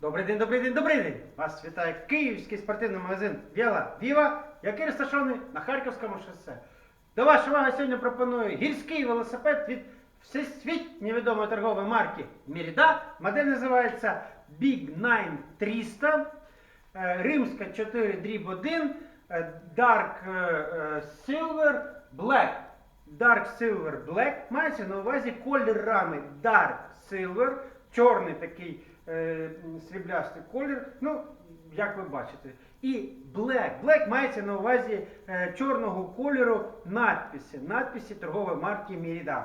Добрий день, добрий день, добрий день! Вас вітає київський спортивний магазин Віла Віва, який розташований на Харківському шосе. До вашої уваги сьогодні пропоную гірський велосипед від всесвітньо відомої торгової марки Merida. Модель називається Big 9 300, е, римська 4 дріб 1, е, Dark е, Silver Black. Dark Silver Black мається на увазі колір Dark Silver, чорний такий е, сріблястий колір. Ну, як ви бачите. І Black. Black мається на увазі е, чорного кольору надписи. Надписи торгової марки Merida.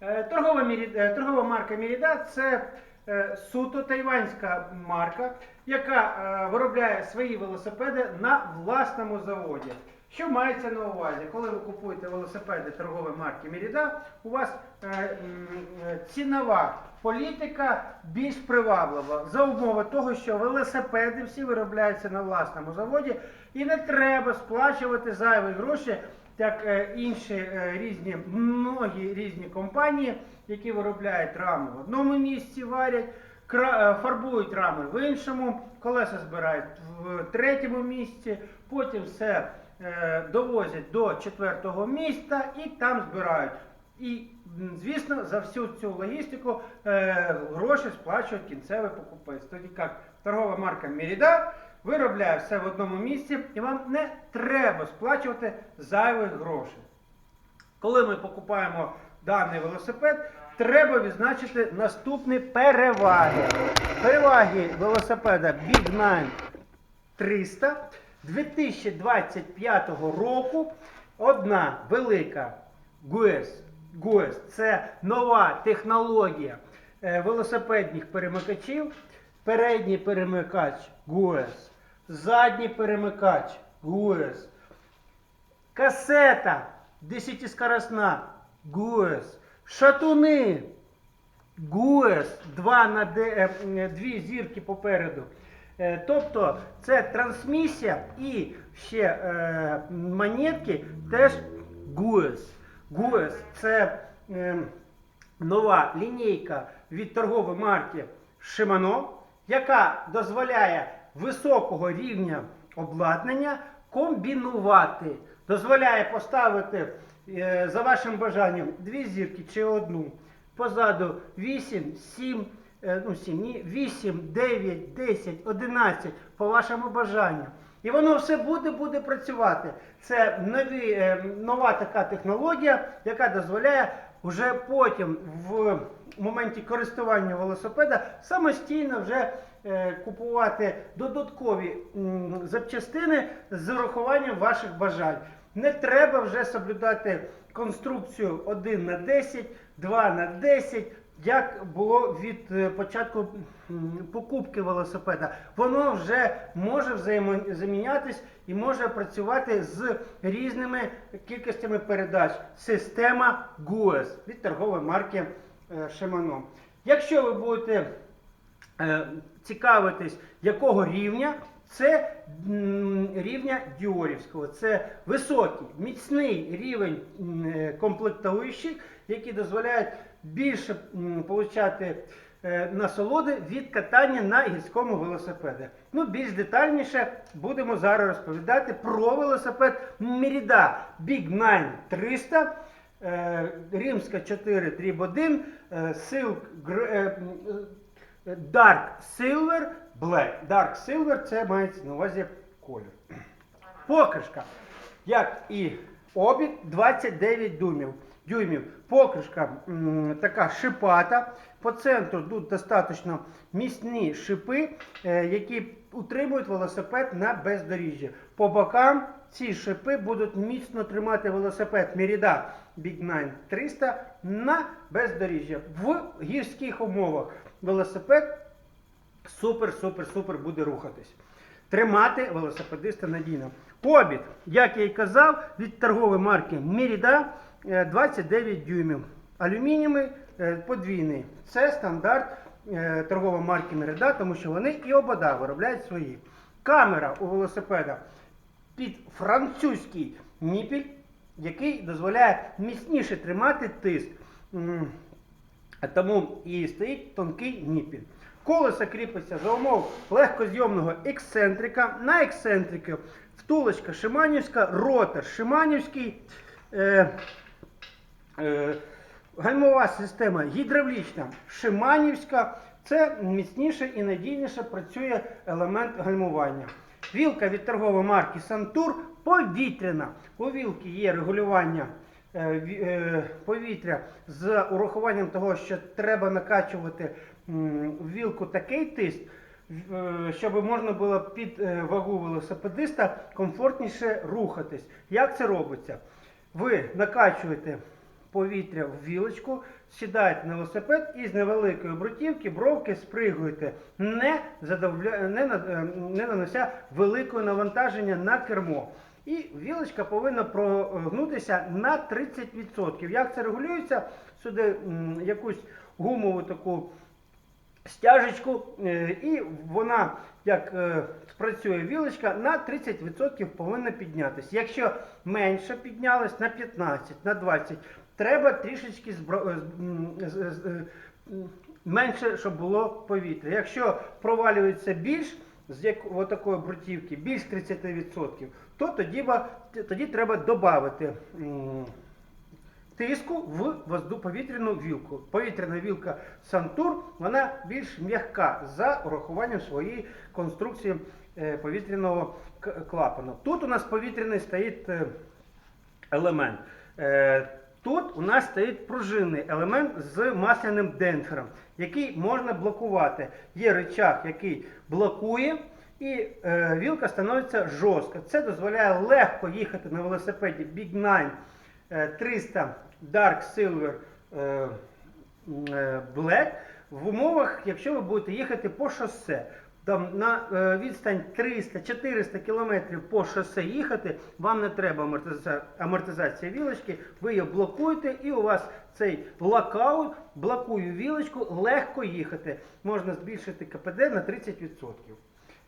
Е, торгова, е, торгова марка Merida це суто тайванська марка, яка виробляє свої велосипеди на власному заводі. Що мається на увазі? Коли ви купуєте велосипеди торгової марки Merida, у вас цінова політика більш приваблива за умови того, що велосипеди всі виробляються на власному заводі, і не треба сплачувати зайві гроші, як е, інші е, різні, многі різні компанії, які виробляють рами в одному місці, варять. е, Фарбують рами в іншому, колеса збирають в третьому місці, потім все довозять до четвертого міста і там збирають. І, звісно, за всю цю логістику е, гроші сплачує кінцевий покупець. Тоді як торгова марка Merida виробляє все в одному місці і вам не треба сплачувати зайвих грошей. Коли ми покупаємо даний велосипед, треба відзначити наступні переваги. Переваги велосипеда Big 9 300 2025 року. Одна велика GUES. GUES це нова технологія е, велосипедних перемикачів. Передній перемикач GUES, задній перемикач GUES, касета 10-скоростна ГУЕС, шатуни ГУЕС, два на де, е, дві зірки попереду. Е, Тобто це трансмісія і ще е, монетки теж ГУЕС. ГУЕС це е, нова лінійка від торгової марки Shimano, яка дозволяє високого рівня обладнання комбінувати. Дозволяє поставити е, за вашим бажанням дві зірки чи одну. Позаду 8, 7, е, ну 7, ні, 8, 9, 10, 11 по вашому бажанню. І воно все буде буде працювати. Це нові, е, нова така технологія, яка дозволяє вже потім в моменті користування велосипеда самостійно вже е, купувати додаткові запчастини з урахуванням ваших бажань. Не треба вже соблюдати конструкцію 1 на 10, 2 на 10, як було від е, початку покупки велосипеда. Воно вже може взаємо- замінятись і може працювати з різними кількостями передач. Система GUES від торгової марки е, Shimano. Якщо ви будете е, цікавитись, якого рівня, це рівня Діорівського. Це високий, міцний рівень комплектуючих, які дозволяють більше получати е, насолоди від катання на гірському велосипеді. Ну, більш детальніше будемо зараз розповідати про велосипед Merida Big 9 300. е, Римська 4 дріб 1, е, Silk е, Dark Silver Black. Dark Silver це мається на увазі колір. Покришка, як і обід, 29 дюймів. Дюймів. Покришка така шипата. По центру тут достатньо міцні шипи, е, які утримують велосипед на бездоріжжі. По бокам ці шипи будуть міцно тримати велосипед Merida Big 9 300 на бездоріжжя. В гірських умовах велосипед супер, супер, супер буде рухатись. Тримати велосипедиста надійно. Обід, як я і казав, від торгової марки Merida 29 дюймів. Алюмінієвий е, подвійний. Це стандарт е, торгової марки Merida, тому що вони і обода виробляють свої. Камера у велосипеда під французький ніпіль, який дозволяє міцніше тримати тиск. Тому і стоїть тонкий ніпіль. Колесо кріпиться за умов легкозйомного ексцентрика. На ексцентрики втулочка Шиманівська, ротор Шиманівський. Е, е, гальмова система гідравлічна Шиманівська. Це міцніше і надійніше працює елемент гальмування. Вілка від торгової марки Сантур повітряна. У вілки є регулювання е, е, повітря з урахуванням того, що треба накачувати в вілку такий тиск, е, щоб можна було під е, вагу велосипедиста комфортніше рухатись. Як це робиться? Ви накачуєте повітря в вілочку, сідаєте на велосипед і з невеликої брутівки бровки спригуєте, не, задавля... не, е, не нанося великого навантаження на кермо. І вілочка повинна прогнутися на 30%. Як це регулюється? Сюди якусь гумову таку стяжечку, е, і вона, як е, спрацює вілочка, на 30% повинна піднятися. Якщо менше піднялась на 15, на 20, треба трішечки збро- е, менше, щоб було повітря. Якщо провалюється більш з як, отакої брутівки, більш 30%, то тоді, тоді треба додати тиску в повітряну вілку. Повітряна вілка Сантур вона більш м'яка за урахуванням своєї конструкції е, повітряного клапану. Тут у нас повітряний стоїть е, елемент. Е, Тут у нас стоїть пружинний елемент з масляним демпфером, який можна блокувати. Є рычаг, який блокує, і е, вілка становиться жорстка. Це дозволяє легко їхати на велосипеді Big 9 е, 300 Dark Silver е, е, Black в умовах, якщо ви будете їхати по шосе. Там на е, відстань 300-400 км по шосе їхати, вам не треба амортизація, амортизація вілочки, ви її блокуєте і у вас цей локаут блокує вілочку, легко їхати. Можна збільшити КПД на 30%.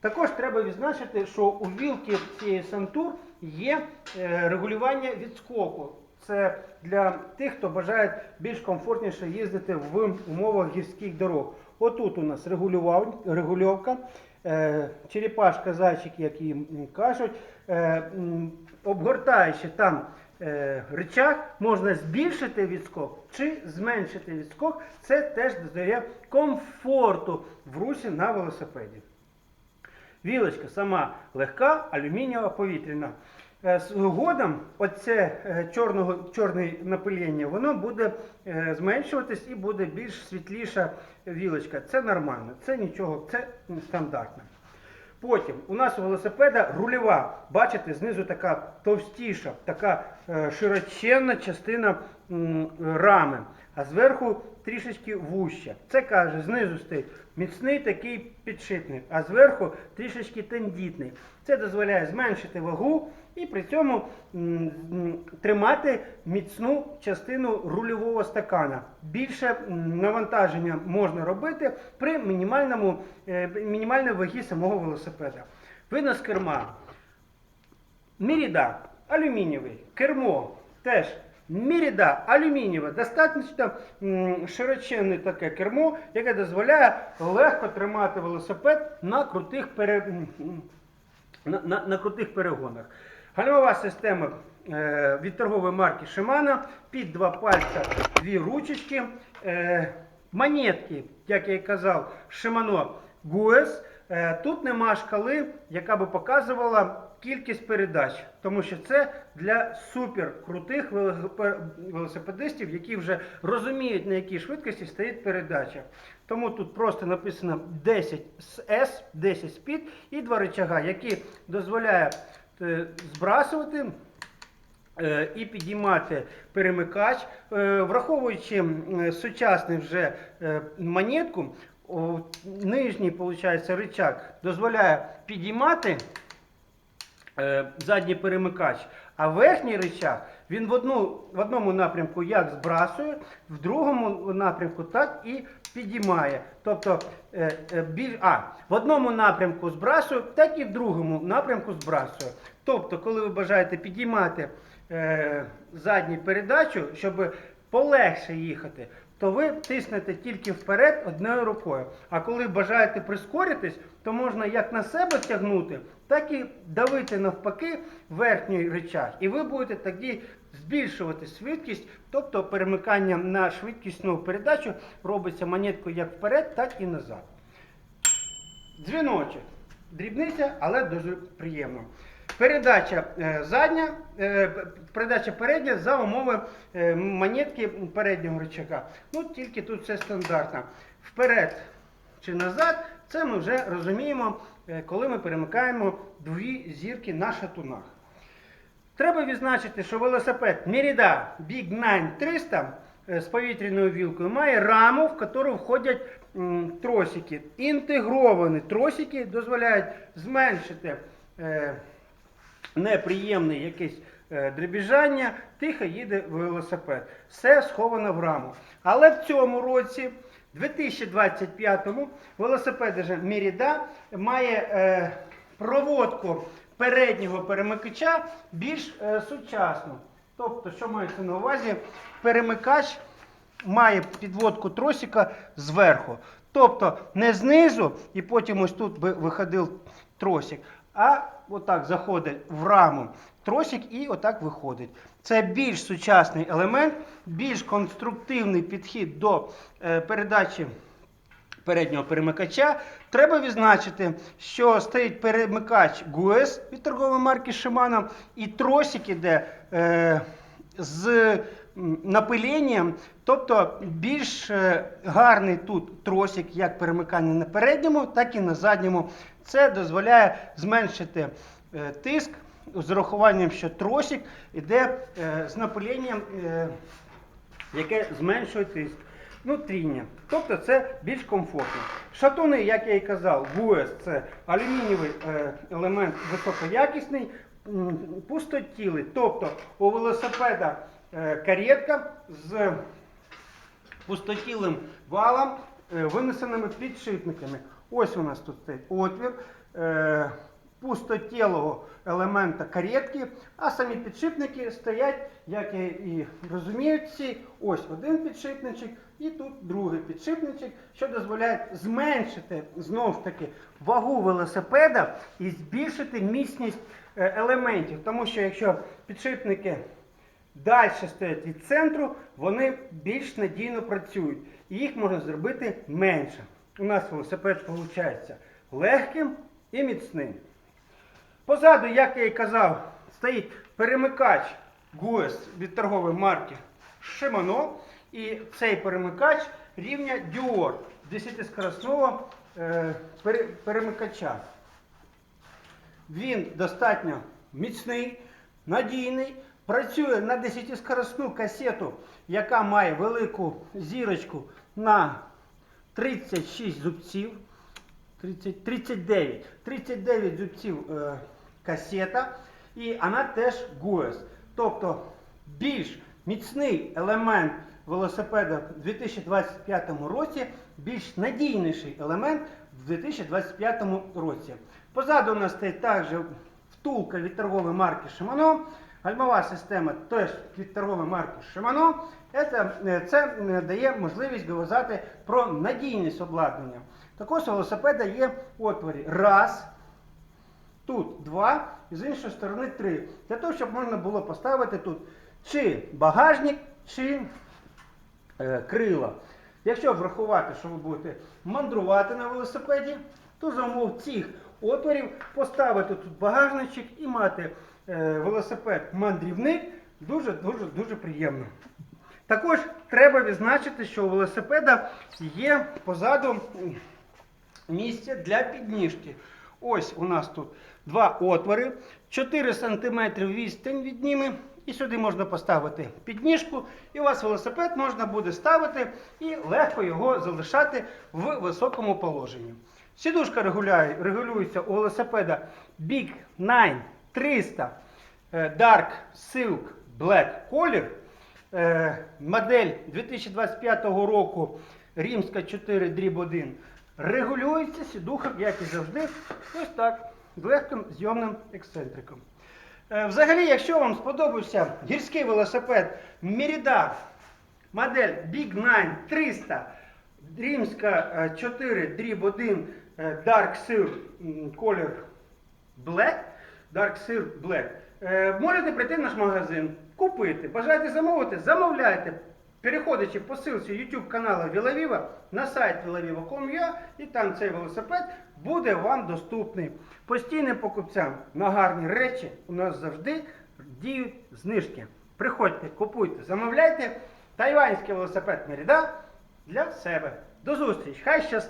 Також треба відзначити, що у вілки цієї Сантур є е, регулювання відскоку. Це для тих, хто бажає більш комфортніше їздити в умовах гірських дорог. Отут у нас регульовка, е, черепашка, зайчик, як їм кажуть, е, обгортаючи там е, рычаг, можна збільшити відскок чи зменшити відскок. Це теж додає комфорту в русі на велосипеді. Вілочка сама легка, алюмінієва повітряна. Е, З годом оце е, чорного, чорне напилення, воно буде е, зменшуватись і буде більш світліша вілочка. Це нормально, це нічого, це стандартно. Потім у нас у велосипеда рульова. Бачите, знизу така товстіша, така широченна частина рами, а зверху трішечки вуща. Це каже, знизу стоїть міцний такий підшипник, а зверху трішечки тендітний. Це дозволяє зменшити вагу і при цьому тримати міцну частину рульового стакана. Більше навантаження можна робити при мінімальному, е, мінімальній вагі самого велосипеда. Винос керма. Міріда алюмінієвий, кермо теж Міріда алюмінієва, достатньо широченне таке кермо, яке дозволяє легко тримати велосипед на крутих, пере... на, на, на крутих перегонах. Гальмова система е, від торгової марки Shimano, під два пальця дві ручечки. Е, монетки, як я і казав, GUES. Е, тут нема шкали, яка би показувала кількість передач, тому що це для супер крутих велосипе- велосипедистів, які вже розуміють, на якій швидкості стоїть передача. Тому тут просто написано 10 S, 10 Speed і два рычага, які дозволяють е, збрасувати е, і підіймати перемикач, Е, враховуючи м, сучасний вже монетку, нижній виходить, рычаг дозволяє підіймати задній перемикач, а верхній рычаг він в, одну, в одному напрямку як збрасує, в другому напрямку так і підіймає. Тобто е, е, біль, а, в одному напрямку збрасує, так і в другому напрямку збрасує. Тобто, коли ви бажаєте підіймати е, задню передачу, щоб полегше їхати, то ви тиснете тільки вперед одною рукою. А коли бажаєте прискоритись, то можна як на себе тягнути, так і давити навпаки верхній речах. І ви будете тоді збільшувати швидкість, тобто перемикання на швидкісну передачу робиться монеткою як вперед, так і назад. Дзвіночок. Дрібниця, але дуже приємно. Передача е, задня, е, передача передня за умови е, монетки переднього рычага. Ну, тільки тут все стандартно. Вперед чи назад, це ми вже розуміємо, коли ми перемикаємо дві зірки на шатунах. Треба відзначити, що велосипед Merida Big 9 300 е, з повітряною вілкою має раму, в яку входять тросики. Інтегровані тросики дозволяють зменшити неприємне якесь е, дребіжання, тихо їде велосипед. Все сховано в раму. Але в цьому році, 2025-му, велосипед Merida має е, проводку переднього перемикача більш е, сучасну. Тобто, що мається на увазі, перемикач має підводку тросика зверху. Тобто не знизу, і потім ось тут би виходив тросик, а отак заходить в раму тросик і отак виходить. Це більш сучасний елемент, більш конструктивний підхід до е, передачі переднього перемикача. Треба відзначити, що стоїть перемикач GUES від торгової марки Shimano і тросик іде е, з напиленням, тобто більш е, гарний тут тросик як перемикання на передньому, так і на задньому. Це дозволяє зменшити е, тиск з урахуванням, що тросик іде е, з напиленням. Яке зменшує тиск. Ну, тріння. Тобто це більш комфортно. Шатуни, як я і казав, ВУЕС це алюмінієвий елемент високоякісний, м, пустотілий. Тобто у велосипеда е, каретка з пустотілим валом, е, винесеними підшипниками. Ось у нас тут стоїть отвір. Е, пустотілого елемента каретки, а самі підшипники стоять, як і розумію, всі. Ось один підшипничок і тут другий підшипничок, що дозволяє зменшити знову ж таки вагу велосипеда і збільшити міцність елементів. Тому що якщо підшипники далі стоять від центру, вони більш надійно працюють. І їх можна зробити менше. У нас велосипед виходить легким і міцним. Позаду, як я і казав, стоїть перемикач GUES від торгової марки Shimano. І цей перемикач рівня Dior 10-скоростного е, перемикача. Він достатньо міцний, надійний, працює на 10-скоростну касету, яка має велику зірочку на 36 зубців. 30, 39. 39 зубців е, касета, і вона теж GUES. Тобто більш міцний елемент велосипеда в 2025 році, більш надійніший елемент в 2025 році. Позаду у нас стоїть також втулка від торгової марки Shimano. Гальмова система теж від торгової марки Shimano. Це, е, це е, дає можливість говорити про надійність обладнання. Також велосипеда є отворі. Раз, тут два, і з іншої сторони три. Для того, щоб можна було поставити тут чи багажник, чи е, крила. Якщо врахувати, що ви будете мандрувати на велосипеді, то за умов цих отворів поставити тут багажничок і мати е, велосипед-мандрівник дуже дуже дуже приємно. Також треба відзначити, що у велосипеда є позаду місце для підніжки. Ось у нас тут два отвори, 4 см відстань від ними. І сюди можна поставити підніжку, і у вас велосипед можна буде ставити і легко його залишати в високому положенні. Сідушка регулюється у велосипеда. Big 9 300 е, Dark Silk Black Color. Модель 2025 року Римська 4 дріб 1 регулюється сідуха, як і завжди, ось так, з легким зйомним ексцентриком. Е, Взагалі, якщо вам сподобався гірський велосипед Merida модель Big 9 300, римська е, 4, дріб 1, е, Dark Sir, колір Black, Dark Sir Black. Е, можете прийти в наш магазин, купити. Бажаєте замовити, замовляйте. Переходячи по ссылці YouTube каналу Вілавіва на сайт vilaviva.com.ua і там цей велосипед буде вам доступний. Постійним покупцям на гарні речі у нас завжди діють знижки. Приходьте, купуйте, замовляйте. Тайванський велосипед Меріда для себе. До зустрічі! Хай щастить!